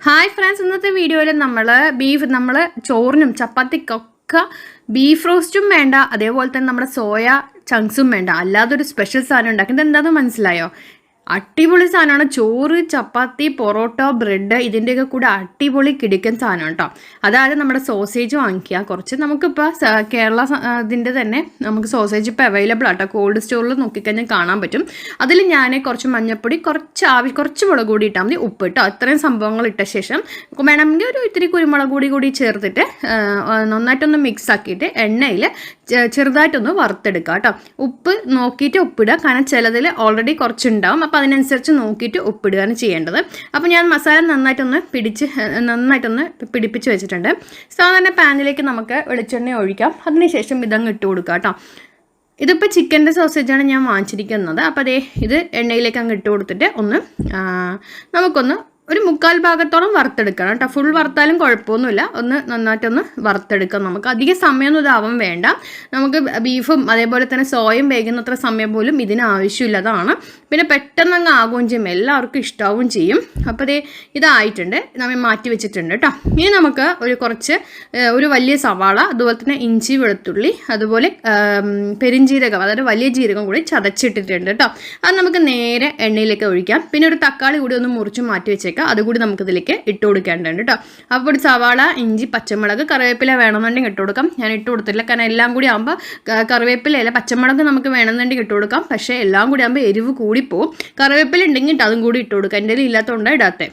Hi friends ഇന്നത്തെ വീഡിയോയിൽ നമ്മൾ ബീഫ് നമ്മൾ ചോറിനും ചപ്പാത്തിക്കൊക്കെ ബീഫ് റോസ്റ്റും വേണ്ട അതേപോലെ തന്നെ നമ്മുടെ സോയ ചങ്ക്സും വേണ്ട. അല്ലാതൊരു സ്പെഷ്യൽ സാധനം ഉണ്ടാക്കുന്നത് എന്താണെന്ന് മനസ്സിലായോ? അടിപൊളി സാധനമാണ്. ചോറ് ചപ്പാത്തി പൊറോട്ട ബ്രെഡ് ഇതിന്റെയൊക്കെ കൂടെ അടിപൊളി കിടിക്കൻ സാധനം കേട്ടോ. അതായത് നമ്മുടെ സോസേജ് വാങ്ങിക്കുക. കുറച്ച് നമുക്കിപ്പോൾ കേരള ഇതിന്റെ തന്നെ നമുക്ക് സോസേജ് ഇപ്പോൾ അവൈലബിൾ ആട്ടോ. കോൾഡ് സ്റ്റോറിൽ നോക്കിക്കഴിഞ്ഞാൽ കാണാൻ പറ്റും. അതിൽ ഞാൻ കുറച്ച് മഞ്ഞപ്പൊടി കുറച്ച് ആവി കുറച്ച് മുളക് കൂടി ഇട്ടാൽ മതി. ഉപ്പ് ഇട്ടോ. അത്രയും സംഭവങ്ങൾ ഇട്ട ശേഷം വേണമെങ്കിൽ ഒരു ഇത്തിരി കുരുമുളക് കൂടി കൂടി ചേർത്തിട്ട് നന്നായിട്ടൊന്ന് മിക്സ് ആക്കിയിട്ട് എണ്ണയിൽ ചെറുതായിട്ടൊന്ന് വറുത്തെടുക്കുക കേട്ടോ. ഉപ്പ് നോക്കിയിട്ട് ഉപ്പിടുക. കാരണം ചിലതിൽ ഓൾറെഡി കുറച്ചുണ്ടാവും. അപ്പോൾ അതിനനുസരിച്ച് നോക്കിയിട്ട് ഉപ്പിടുകയാണ് ചെയ്യേണ്ടത്. അപ്പോൾ ഞാൻ മസാല നന്നായിട്ടൊന്ന് പിടിച്ച് നന്നായിട്ടൊന്ന് പിടിപ്പിച്ച് വെച്ചിട്ടുണ്ട്. സാധാരണ പാനിലേക്ക് നമുക്ക് വെളിച്ചെണ്ണ ഒഴിക്കാം. അതിനുശേഷം ഇതങ്ങ് ഇട്ട് കൊടുക്കുക കേട്ടോ. ഇതിപ്പോൾ ചിക്കന്റെ സോസേജാണ് ഞാൻ വാങ്ങിച്ചിരിക്കുന്നത്. അപ്പോൾ അതേ ഇത് എണ്ണയിലേക്ക് അങ്ങ് ഇട്ട് കൊടുത്തിട്ട് ഒന്ന് നമുക്കൊന്ന് ഒരു മുക്കാൽ ഭാഗത്തോളം വറുത്തെടുക്കണം കേട്ടോ. ഫുൾ വറുത്താലും കുഴപ്പമൊന്നുമില്ല. ഒന്ന് നന്നായിട്ടൊന്ന് വറുത്തെടുക്കാം നമുക്ക്. അധിക സമയമൊന്നും ഇതാവാൻ വേണ്ട. നമുക്ക് ബീഫും അതേപോലെ തന്നെ സോയും വേകുന്നത്ര സമയം പോലും ഇതിന് ആവശ്യമില്ലതാണ് പിന്നെ പെട്ടെന്ന് അങ്ങ് ആകുകയും ചെയ്യും. എല്ലാവർക്കും ഇഷ്ടാവും ചെയ്യും. അപ്പോൾ ദേ ഇതായിട്ടുണ്ട്. നമ്മൾ മാറ്റി വെച്ചിട്ടുണ്ട് കേട്ടോ. ഇനി നമുക്ക് ഒരു കുറച്ച് ഒരു വലിയ സവാള അതുപോലെ തന്നെ ഇഞ്ചി വെളുത്തുള്ളി അതുപോലെ പെരിഞ്ജീരകം അതായത് വലിയ ജീരകം കൂടി ചതച്ചിട്ടിട്ടുണ്ട് കേട്ടോ. അത് നമുക്ക് നേരെ എണ്ണയിലേക്ക് ഒഴിക്കാം. പിന്നെ ഒരു തക്കാളി കൂടി ഒന്ന് മുറിച്ച് മാറ്റി വെച്ചേക്കാം. അതുകൂടി നമുക്ക് ഇതിലേക്ക് ഇട്ട് കൊടുക്കേണ്ടതുണ്ട് കേട്ടോ അപ്പോൾ ഒരു സവാള ഇഞ്ചി പച്ചമുളക് കറിവേപ്പില വേണമെന്നുണ്ടെങ്കിൽ ഇട്ട് കൊടുക്കാം. ഞാൻ ഇട്ട് കൊടുത്തില്ല കാരണം എല്ലാം കൂടി ആകുമ്പോൾ കറിവേപ്പില അല്ല പച്ചമുളക് നമുക്ക് വേണമെന്നുണ്ടെങ്കിൽ ഇട്ട് കൊടുക്കാം. പക്ഷേ എല്ലാം കൂടി ആകുമ്പോൾ എരിവ് കൂടിപ്പോവും കറിവേപ്പില ഉണ്ടെങ്കിൽ അതും കൂടി ഇട്ട് കൊടുക്കാം. എന്റെ ഇല്ലാത്തതുകൊണ്ടാണ് ഇടാത്തത്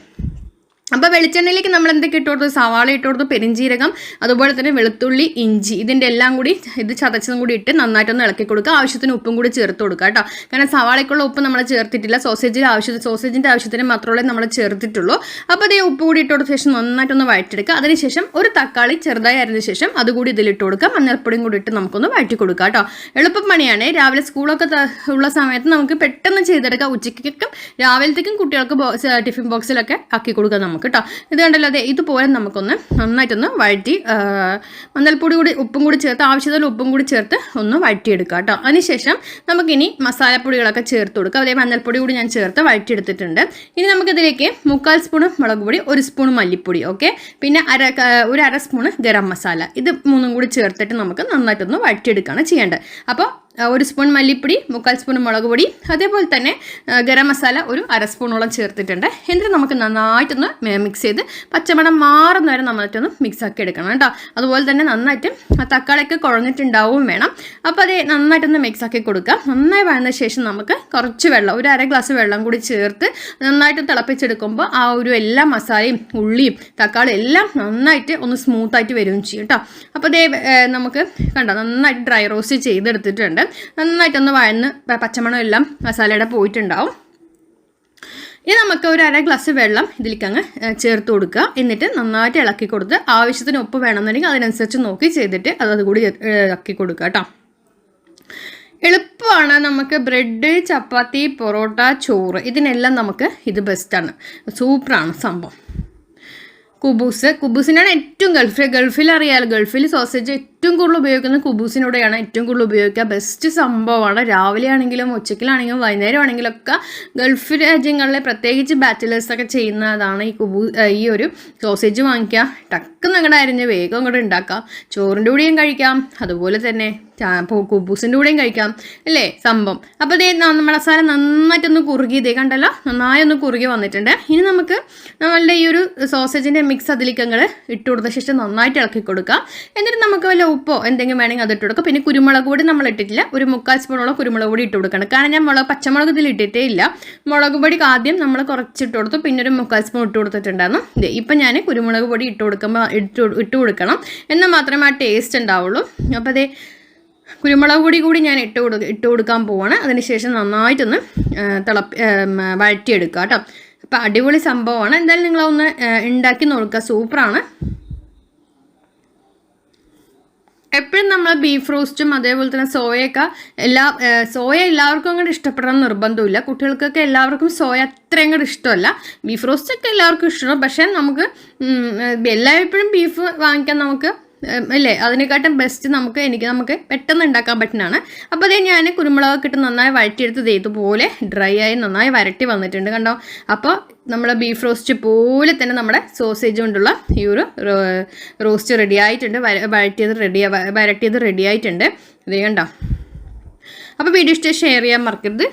അപ്പോൾ വെളിച്ചെണ്ണയിലേക്ക് നമ്മൾ എന്തൊക്കെ ഇട്ട് കൊടുത്തു? സവാള ഇട്ട് കൊടുത്തു പെരിഞ്ചീരകം അതുപോലെ തന്നെ വെളുത്തുള്ളി ഇഞ്ചി ഇതിന്റെ എല്ലാം കൂടി ഇത് ചതച്ചതും കൂടി ഇട്ട് നന്നായിട്ടൊന്ന് ഇളക്കി കൊടുക്കുക. ആവശ്യത്തിന് ഉപ്പും കൂടി ചേർത്ത് കൊടുക്കുക കേട്ടോ. കാരണം സവാളയ്ക്കുള്ള ഉപ്പ് നമ്മൾ ചേർത്തിട്ടില്ല. സോസേജിൽ ആവശ്യത്തിന് സോസേജിന്റെ ആവശ്യത്തിന് മാത്രമേ നമ്മൾ ചേർത്തിട്ടുള്ളൂ. അപ്പോൾ അതേ ഉപ്പ് കൂടി ഇട്ട് കൊടുത്ത ശേഷം നന്നായിട്ടൊന്ന് വഴറ്റെടുക്കുക അതിനുശേഷം ഒരു തക്കാളി ചെറുതായി അരിഞ്ഞ ശേഷം അതുകൂടി ഇതിലിട്ട് കൊടുക്കുക. മഞ്ഞൾപ്പൊടിയും കൂടി ഇട്ട് നമുക്കൊന്ന് വഴറ്റി കൊടുക്കുക കേട്ടോ. എളുപ്പം പണിയാണ് രാവിലെ സ്കൂളൊക്കെ ഉള്ള സമയത്ത് നമുക്ക് പെട്ടെന്ന് ചെയ്തെടുക്കാം. ഉച്ചയ്ക്കും രാവിലത്തേക്കും കുട്ടികൾക്ക് ടിഫിൻ ബോക്സിലൊക്കെ ആക്കി കൊടുക്കാം നമുക്ക്. കേട്ടോ. ഇത് കണ്ടല്ലോ അതെ ഇതുപോലെ നമുക്കൊന്ന് നന്നായിട്ടൊന്ന് വഴറ്റി മഞ്ഞൾപ്പൊടി കൂടി ഉപ്പും കൂടി ചേർത്ത് ആവശ്യത്തിൽ ഉപ്പും കൂടി ചേർത്ത് ഒന്ന് വഴറ്റിയെടുക്കുക കേട്ടോ. അതിനുശേഷം നമുക്കിനി മസാലപ്പൊടികളൊക്കെ ചേർത്ത് കൊടുക്കുക അതേ മഞ്ഞൾപ്പൊടി കൂടി ഞാൻ ചേർത്ത് വഴറ്റിയെടുത്തിട്ടുണ്ട്. ഇനി നമുക്കിതിലേക്ക് മുക്കാൽ സ്പൂണ് മുളക് പൊടി ഒരു സ്പൂൺ മല്ലിപ്പൊടി ഓക്കെ? പിന്നെ അര ഒരു അര സ്പൂണ് ഗരം മസാല. ഇത് മൂന്നും കൂടി ചേർത്തിട്ട് നമുക്ക് നന്നായിട്ടൊന്ന് വഴറ്റിയെടുക്കുകയാണ് ചെയ്യേണ്ടത്. അപ്പോൾ ഒരു സ്പൂൺ മല്ലിപ്പൊടി മുക്കാൽ സ്പൂൺ മുളക് പൊടി അതേപോലെ തന്നെ ഗരം മസാല ഒരു അര സ്പൂണോളം ചേർത്തിട്ടുണ്ട്. എന്നിട്ട് നമുക്ക് നന്നായിട്ടൊന്ന് മിക്സ് ചെയ്ത് പച്ചമണം മാറുന്ന വരെ നന്നായിട്ടൊന്ന് മിക്സ് ആക്കി എടുക്കണം കേട്ടോ. അതുപോലെ തന്നെ നന്നായിട്ട് തക്കാളിയൊക്കെ കുഴഞ്ഞിട്ടുണ്ടാവും വേണം. അപ്പോൾ അത് നന്നായിട്ടൊന്ന് മിക്സ് ആക്കി കൊടുക്കുക നന്നായി വഴന്ന ശേഷം നമുക്ക് കുറച്ച് വെള്ളം ഒരു അര ഗ്ലാസ് വെള്ളം കൂടി ചേർത്ത് നന്നായിട്ട് തിളപ്പിച്ചെടുക്കുമ്പോൾ ആ ഒരു എല്ലാ മസാലയും ഉള്ളിയും തക്കാളിയും എല്ലാം നന്നായിട്ട് ഒന്ന് സ്മൂത്തായിട്ട് വരികയും ചെയ്യും കേട്ടോ. അപ്പോൾ അതേ നമുക്ക് കണ്ടോ നന്നായിട്ട് ഡ്രൈ റോസ്റ്റ് ചെയ്തെടുത്തിട്ടുണ്ട്. നന്നായിട്ടൊന്ന് വഴന്ന് പച്ചമണം എല്ലാം മസാലയുടെ പോയിട്ടുണ്ടാവും. ഇനി നമുക്ക് ഒരു അര ഗ്ലാസ് വെള്ളം ഇതിലേക്ക് അങ്ങ് ചേർത്ത് കൊടുക്കുക. എന്നിട്ട് നന്നായിട്ട് ഇളക്കി കൊടുത്ത് ആവശ്യത്തിന് ഉപ്പ് വേണമെന്നുണ്ടെങ്കിൽ അതിനനുസരിച്ച് നോക്കി ചെയ്തിട്ട് അത് അതുകൂടി ഇളക്കി കൊടുക്കുക കേട്ടോ. എളുപ്പമാണ് നമുക്ക് ബ്രെഡ് ചപ്പാത്തി പൊറോട്ട ചോറ് ഇതിനെല്ലാം നമുക്ക് ഇത് ബെസ്റ്റാണ് സൂപ്പറാണ് സംഭവം. കുബൂസ്. കുബൂസിനാണ് ഏറ്റവും ഗൾഫിൽ ഗൾഫിൽ അറിയാലോ ഗൾഫിൽ സോസേജ് ഏറ്റവും കൂടുതൽ ഉപയോഗിക്കുന്നത് കുബൂസിനൂടെയാണ് ഏറ്റവും കൂടുതൽ ഉപയോഗിക്കുക. ബെസ്റ്റ് സംഭവമാണ്. രാവിലെ ആണെങ്കിലും ഉച്ചയ്ക്കിലാണെങ്കിലും വൈകുന്നേരം ആണെങ്കിലും ഒക്കെ ഗൾഫ് രാജ്യങ്ങളിലെ പ്രത്യേകിച്ച് ബാച്ചിലേഴ്സൊക്കെ ചെയ്യുന്നതാണ് ഈ കുബൂ ഈ ഒരു സോസേജ് വാങ്ങിക്കുക. ടക്ക് നിങ്ങളുടെ അരിഞ്ഞ് വേഗം അങ്ങോട്ട് ഉണ്ടാക്കാം ചോറിന്റെ കൂടെയും കഴിക്കാം. അതുപോലെ തന്നെ കുബൂസിന്റെ കൂടെയും കഴിക്കാം. അല്ലേ? സംഭവം. അപ്പോൾ ഇതേ നമ്മുടെ മസാല നന്നായിട്ടൊന്ന് കുറുകി ഇതേ കണ്ടല്ലോ? നന്നായി ഒന്ന് കുറുകി വന്നിട്ടുണ്ട്. ഇനി നമുക്ക് നമ്മളുടെ ഈ ഒരു സോസേജിന്റെ മിക്സ് അതിലേക്ക് അങ്ങോട്ട് ഇട്ട് കൊടുത്ത ശേഷം നന്നായിട്ട് ഇളക്കി കൊടുക്കാം എന്നിട്ട് നമുക്ക് വല്ല ഉപ്പോ എന്തെങ്കിലും വേണമെങ്കിൽ അത് ഇട്ട് കൊടുക്കും. പിന്നെ കുരുമുളക് പൊടി നമ്മൾ ഇട്ടിട്ടില്ല. ഒരു മുക്കാൽ സ്പൂണോളം കുരുമുളക് പൊടി ഇട്ട് കൊടുക്കണം. കാരണം ഞാൻ മുളക് പച്ചമുളക് ഇതിൽ ഇട്ടിട്ടേ ഇല്ല. മുളക് പൊടി ആദ്യം നമ്മൾ കുറച്ചിട്ട് കൊടുത്തു. പിന്നെ ഒരു മുക്കാൽ സ്പൂൺ ഇട്ട് കൊടുത്തിട്ടുണ്ടായിരുന്നു. ഇപ്പം ഞാൻ കുരുമുളക് പൊടി ഇട്ട് കൊടുക്കുമ്പോൾ ഇട്ട് ഇട്ട് കൊടുക്കണം. എന്നാൽ മാത്രമേ ആ ടേസ്റ്റ് ഉണ്ടാവുള്ളൂ. അപ്പോൾ അതേ കുരുമുളക് പൊടി കൂടി ഞാൻ ഇട്ട് കൊടു ഇട്ട് കൊടുക്കാൻ പോവാണ്. അതിനുശേഷം നന്നായിട്ടൊന്ന് തിളപ്പ് വഴറ്റിയെടുക്കുക കേട്ടോ. അപ്പോൾ അടിപൊളി സംഭവമാണ്. എന്തായാലും നിങ്ങളൊന്ന് ഉണ്ടാക്കി നോക്കുക. സൂപ്പറാണ്. എപ്പോഴും നമ്മൾ ബീഫ് റോസ്റ്റും അതേപോലെ തന്നെ സോയൊക്കെ എല്ലാ സോയ എല്ലാവർക്കും അങ്ങോട്ട് ഇഷ്ടപ്പെടണം നിർബന്ധമില്ല കുട്ടികൾക്കൊക്കെ എല്ലാവർക്കും സോയ അത്രയും കൂടെ ഇഷ്ടമല്ല. ബീഫ് റോസ്റ്റൊക്കെ എല്ലാവർക്കും ഇഷ്ടമാണ്. പക്ഷേ നമുക്ക് എല്ലാ എപ്പോഴും ബീഫ് വാങ്ങിക്കാൻ നമുക്ക് അല്ലേ? അതിനെക്കാട്ടും ബെസ്റ്റ് നമുക്ക് എനിക്ക് നമുക്ക് പെട്ടെന്ന് ഉണ്ടാക്കാൻ പറ്റുന്നതാണ്. അപ്പോൾ അതേ ഞാൻ കുരുമുളകൊക്കെ ഇട്ട് നന്നായി വഴറ്റിയെടുത്ത് ഇതുപോലെ ഡ്രൈ ആയി നന്നായി വരട്ടി വന്നിട്ടുണ്ട് കണ്ടോ? അപ്പോൾ നമ്മൾ ബീഫ് റോസ്റ്റ് പോലെ തന്നെ നമ്മുടെ സോസേജ് കൊണ്ടുള്ള ഈ ഒരു റോസ്റ്റ് റെഡി ആയിട്ടുണ്ട്. വഴറ്റിയത് റെഡി വരട്ടിയത് റെഡി ആയിട്ടുണ്ട്. ഇത് കണ്ടോ? അപ്പോൾ വീഡിയോ ഇഷ്ടം ഷെയർ ചെയ്യാൻ മറക്കരുത്.